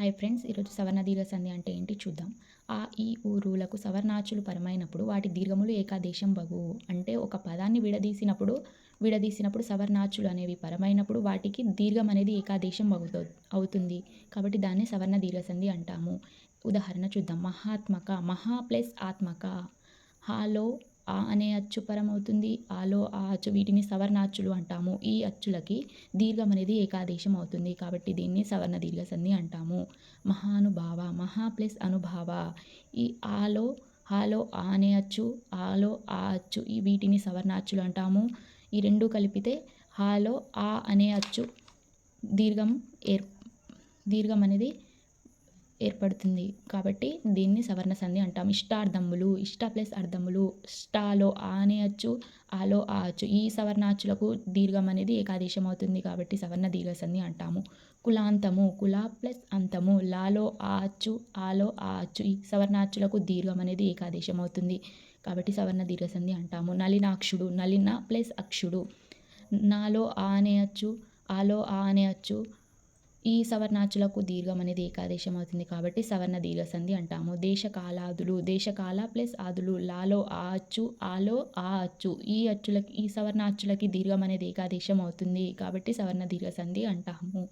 Hi friends ఈరోజు సవర్ణ దీర్ఘ సంధి అంటే ఏంటి చూద్దాం. ఆ ఈ ఊరులకు సవర్ణాచులు పరమైనప్పుడు వాటి దీర్ఘములు ఏకాదేశం బగు అంటే ఒక పదాన్ని విడదీసినప్పుడు విడదీసినప్పుడు సవర్ణాచులు అనేవి పరమైనప్పుడు వాటికి దీర్ఘం అనేది ఏకాదేశం అవుతు అవుతుంది. కాబట్టి దాన్ని సవర్ణ దీర్ఘ సంధి అంటాము. ఉదాహరణ చూద్దాం. మహాత్మక మహా ప్లస్ ఆత్మక. హాలో ఆ అనే అచ్చు పరమవుతుంది. ఆలో ఆ అచ్చు వీటిని సవర్ణాచ్చులు అంటాము. ఈ అచ్చులకి దీర్ఘం అనేది ఏకాదేశం అవుతుంది. కాబట్టి దీన్ని సవర్ణ దీర్ఘ సంధి అంటాము. మహానుభావ మహా ప్లస్ అనుభావ. ఈ ఆలో ఆలో ఆ అనే అచ్చు ఆలో ఆ అచ్చు ఈ వీటిని సవర్ణాచ్చులు అంటాము. ఈ రెండు కలిపితే హాలో ఆ అనే అచ్చు దీర్ఘం ఏర్ దీర్ఘం అనేది ఏర్పడుతుంది. కాబట్టి దీన్ని సవర్ణ సంధి అంటాం. ఇష్టార్థములు ఇష్ట ప్లస్ అర్థములు స్టాలో ఆ అచ్చు ఆలో ఆ అచ్చు. ఈ సవర్ణాచులకు దీర్ఘం అనేది ఏకాదేశం అవుతుంది కాబట్టి సవర్ణ దీర్ఘ సంధి అంటాము. కులాంతము కుల ప్లస్ అంతము లాలో ఆ అచ్చు ఆలో ఆ అచ్చు ఈ సవర్ణాచులకు దీర్ఘం అనేది ఏకాదేశం అవుతుంది కాబట్టి సవర్ణ దీర్ఘ సంధి అంటాము. నలినాక్షుడు నలిన ప్లస్ అక్షుడు. నాలో ఆ అనే అచ్చు ఆలో ఆ అనే అచ్చు ఈ సవర్ణాచులకు దీర్ఘం అనేది ఏకాదేశం అవుతుంది కాబట్టి సవర్ణ దీర్ఘ సంధి అంటాము. దేశకాలాదులు దేశకాల ప్లస్ ఆదులు లాలో ఆ అచ్చు ఆలో ఆ అచ్చు. ఈ అచ్చులకి ఈ సవర్ణ అచ్చులకి దీర్ఘం అనేది ఏకాదేశం అవుతుంది కాబట్టి సవర్ణ దీర్ఘ సంధి అంటాము.